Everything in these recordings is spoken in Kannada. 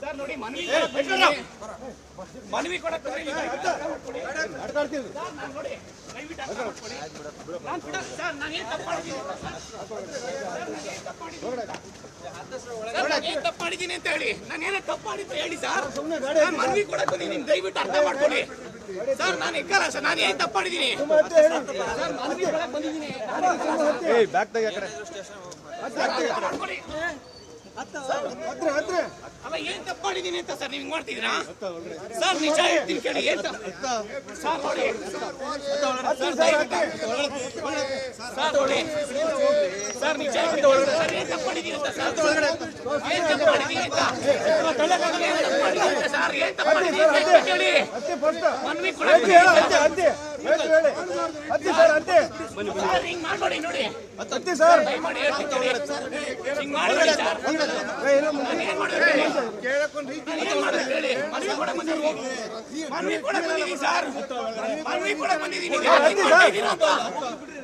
ಸರ್. ನೋಡಿ ಮನವಿ. ಮನವಿ ನೋಡಿ. ಸರ್ ನಾನು ಏನು ತಪ್ಪು ಮಾಡಿದ್ದೀನಿ? ತಪ್ಪು ಮಾಡಿದ್ದೀನಿ? ಅಂತ ಹೇಳಿ. ನಾನು ಏನೇ ತಪ್ಪು ಮಾಡಿದ್ದು ಹೇಳಿ ಸರ್. ನಾನು ಮನವಿ ಕೊಡಕ್ ನೀನು ದಯವಿಟ್ಟು ಅರ್ಥ ಮಾಡ್ಕೊಳ್ಳಿ. ಸರ್ ನಾನು ಎಕ್ಕಲ್ಲ ಸರ್ ನಾನು ಏನ್ ತಪ್ಪು ಮಾಡಿದ್ದೀನಿ? ಏಯ್ ಬ್ಯಾಗ್ ತೆಗಿ ಕಡೆ. ಅಲ್ಲ ಏನ್ ತಪ್ಪು ಮಾಡಿದೀನಿ ಅಂತ ಸರ್ ನೀವು ಮಾಡ್ತಿದ್ದೀರಾ? ಸರ್ ನಿಜ ಹೇಳ್ತೀನಿ ಕೇಳಿ ಏನ್ ಸರ್ ನೋಡಿ. ಸರ್ ನೋಡಿ. ಸರ್ ನಿಜ ಹೇಳ್ತೀನಿ ಸರ್ ಏನ್ ತಪ್ಪು ಮಾಡಿದೀನಿ ಅಂತ ಸರ್. ಏನ್ ತಪ್ಪು ಮಾಡಿದೀನಿ ಅಂತ.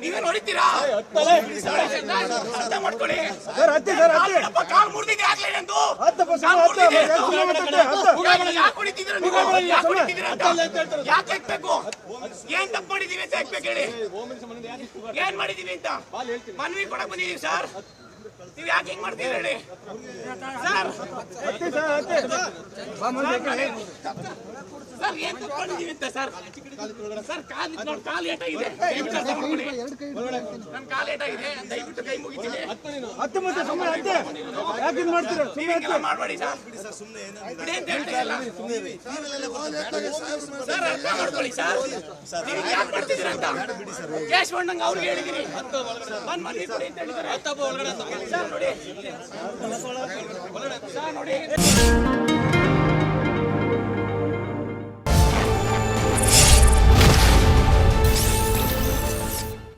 ನೀವೇನ್ ಹೊಡಿತೀರಾ? ಸರ್, ಅರ್ಥ ಮಾಡ್ಕೊಳ್ಳಿ. ಯಾಕೆ- ಯಾಕೆ ಹೊಡಿತಿದ್ದೀರಾ ಯಾಕೆ ಹೊಡಿತಿದ್ದೀರಾ ಅಂತ? ಯಾಕೆ ಹಾಕ್ಬೇಕು ಏನ್ ತಪ್ಪು ಮಾಡಿದೀವಿ ಅಂತ ಹಾಕ್ಬೇಕು ಹೇಳಿ? ಏನ್ ಮಾಡಿದೀವಿ ಅಂತ? ಮನವಿ ಕೊಡಕ್ ಬಂದಿದೀವಿ ಸರ್. ನೀವು ಯಾಕೆ ಹಿಂಗ್ ಮಾಡ್ತೀರಿ ಹೇಳಿ? ಸರ್ ಸರ್ ಏನ್ ಅಂತ ಸರ್ ಸರ್ ಕಾಲ್ ನೋಡಿ ಕಾಲ್ ದಯವಿಟ್ಟು ಅರ್ಥ ಮಾಡ್ಕೊಳ್ಳಿ ನನ್ ಕಾಲ್ ಏಟ ಇದೆ ದಯವಿಟ್ಟು ಕೈ ಮುಗಿತೀನಿ ನೀವ್ ಹಿಂಗೆಲ್ಲ ಮಾಡ್ಬೇಡಿ ಸರ್ ಬಿಡಿ ಅಂತ ಹೇಳ್ತೀರಲ್ಲ ಸರ್ ಅರ್ಥ ಮಾಡ್ಕೊಳ್ಳಿ ಸರ್ ಯಾಕೆ ಮಾಡ್ತಿದ್ದೀರ ಅಂತ ಕೇಶವಣ್ಣಂಗ್ ಅವ್ರಿಗೆ ಹೇಳಿದೀನಿ ಬಂದು ಅಂತ ಹೇಳಿದ್ದಾರೆ ಸರ್ ನೋಡಿ ಸರ್ ನೋಡಿ